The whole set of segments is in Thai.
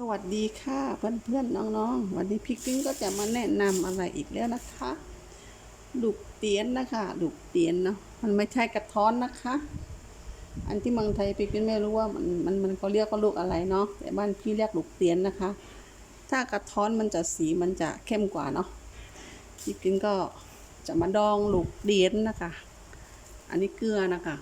สวัสดีค่ะเพื่อนๆน้องๆ วันนี้พี่กิ้งก็จะมาแนะนำอะไรอีกแล้วนะคะลูกเตียนนะคะลูกเตียนเนาะมันไม่ใช่กระท้อนนะคะ อันที่เมืองไทยพี่กิ้งไม่รู้ว่ามันมันมันเขาเรียกว่าลูกอะไรเนาะแต่บ้านพี่เรียกลูกเตียนนะคะ ถ้ากระท้อนมันจะสีมันจะเข้มกว่าเนาะพี่กิ้งก็จะมาดองลูกเตียนนะคะ อันนี้เกลือนะคะ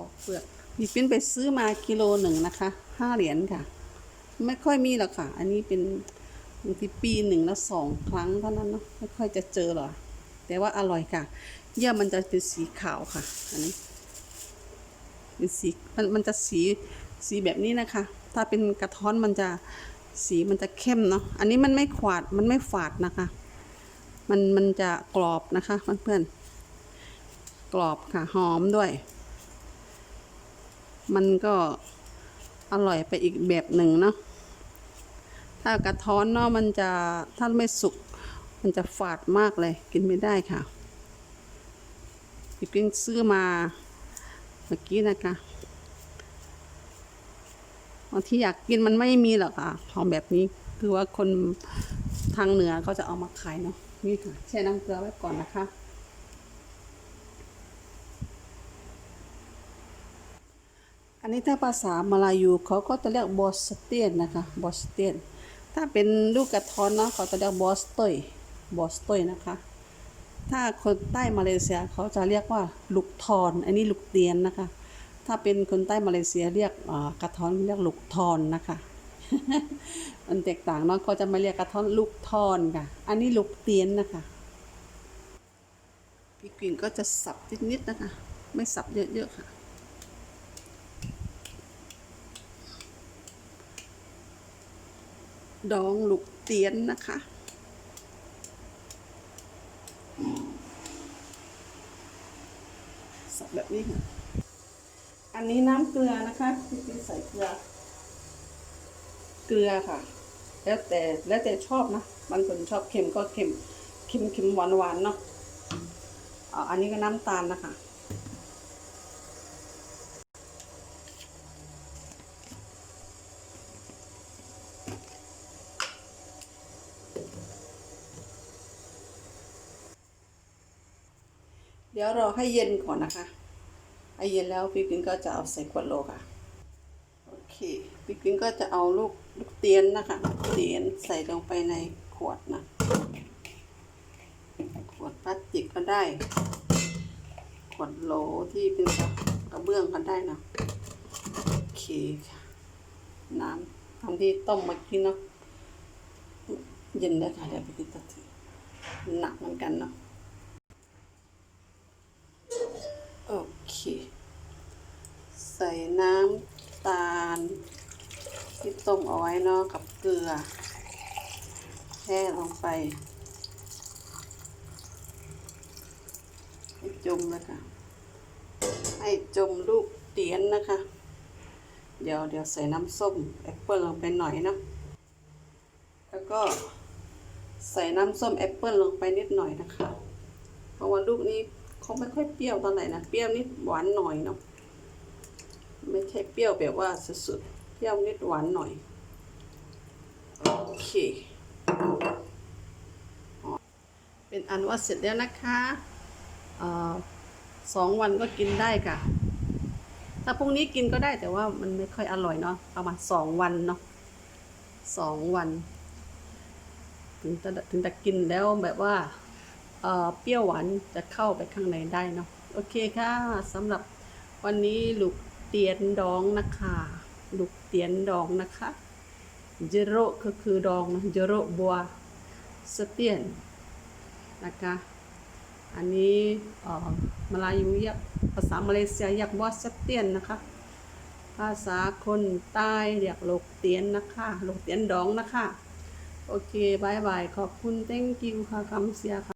อกเปลือกมีปิ้นไปซื้อมากิโลหนึ่งนะคะห้าเหรียญค่ะ ไม่ค่อยมีหรอกค่ะ อันนี้เป็นบางทีปีหนึ่งละสองครั้งเท่านั้นเนาะไม่ค่อยจะเจอหรอกแต่ว่าอร่อยค่ะเยื่อมันจะเป็นสีขาวค่ะ อันนี้เป็นสีมันมันจะสีสีแบบนี้นะคะ ถ้าเป็นกระท้อนมันจะสีมันจะเข้มเนาะอันนี้มันไม่ขวาดมันไม่ฝาดนะคะ มันมันจะกรอบนะคะเพื่อนๆกรอบค่ะหอมด้วย มันก็อร่อยไปอีกแบบหนึ่งเนาะถ้ากระท้อนเนาะมันจะถ้าไม่สุก มันจะฝาดมากเลย กินไม่ได้ค่ะพี่กิ้งซื้อมาเมื่อกี้นะคะบางที่อยากกินมันไม่มีหรอกค่ะของแบบนี้คือว่าคนทางเหนือเขาจะเอามาขายเนาะนี่ค่ะแช่น้ำเกลือไว้ก่อนนะคะ อันนี้ถ้าภาษามาลายูเขาก็จะเรียกบอสเตียนนะคะบอสเตียนถ้าเป็นลูกกระท้อนเนาะเขาจะเรียกบอสตอยบอสตอยนะคะ ถ้าคนใต้มาเลเซียเขาจะเรียกว่าลูกทอน อันนี้ลูกเตียนนะคะ ถ้าเป็นคนใต้มาเลเซียเรียกกระท้อนเรียกลูกทอนนะคะมันแตกต่างเนาะเขาจะไม่เรียกกระท้อนลูกทอนค่ะ อันนี้ลูกเตียนนะคะพี่กิ่งก็จะสับนิดๆนะคะ ไม่สับเยอะๆค่ะ ดองลูกเตียนนะคะ สับแบบนี้ค่ะ อันนี้น้ำเกลือนะคะที่พี่ใส่เกลือ เกลือค่ะ แล้วแต่แล้วแต่ชอบนะ บางคนชอบเค็มก็เค็ม เค็มเค็มหวานหวานเนาะอ่าอันนี้ก็น้ำตาลนะคะ เดี๋ยวรอให้เย็นก่อนนะคะให้เย็นแล้วพี่กินก็จะเอาใส่ขวดโหลค่ะ โอเค พี่กินก็จะเอาลูกลูกเตียนนะคะเตียนใส่ลงไปในขวดนะ ขวดพลาสติกก็ได้ ขวดโหลที่เป็นกระเบื้องก็ได้นะโอเคค่ะ น้ำทำที่ต้มเมากินเนาะเย็นแล้ค่ะเดี๋ยวพี่กินตัดทีหนักเหมือนกันเนาะ ส่น้ำตาลที่ต้มเอาไว้เนาะกับเกลือแช่ลงไปให้จมเลยค่ะ ให้จมลูกเตียนนะคะ เดี๋ยวเดี๋ยวใส่น้ำส้มแอปเปิลลงไปหน่อยเนาะแล้วก็ใส่น้ำส้มแอปเปิลลงไปนิดหน่อยนะคะ เพราะว่าลูกนี้เขาไม่ค่อยเปรี้ยวเท่าไหร่นะ เปรี้ยวนิดหวานหน่อยเนาะ ไม่ใช่เปรี้ยวแบบว่าสุดๆเปรี้ยวนิดหวานหน่อย โอเค เป็นอันว่าเสร็จแล้วนะคะออสองวันก็กินได้ค่ะ ถ้าพรุ่งนี้กินก็ได้แต่ว่ามันไม่ค่อยอร่อยเนาะประมาณสองวันเนาะสองวัน ถึงจะถึงจะกินแล้วแบบว่าเปรี้ยวหวานจะเข้าไปข้างในได้เนาะโอเคค่ะสำหรับวันนี้ลูก เตียนดองนะคะลูกเตียนดองนะคะเจโรก็คือดองนะเจโรบัวสเตียนนะคะ อันนี้เอ่อมาลายูเรียกภาษามาเลเซียเรียกบัวสเตียนนะคะ ภาษาคนใต้เรียกลูกเตียนนะคะลูกเตียนดองนะคะ โอเคบายบาย ขอบคุณ thank you ค่ะคำเสียค่ะ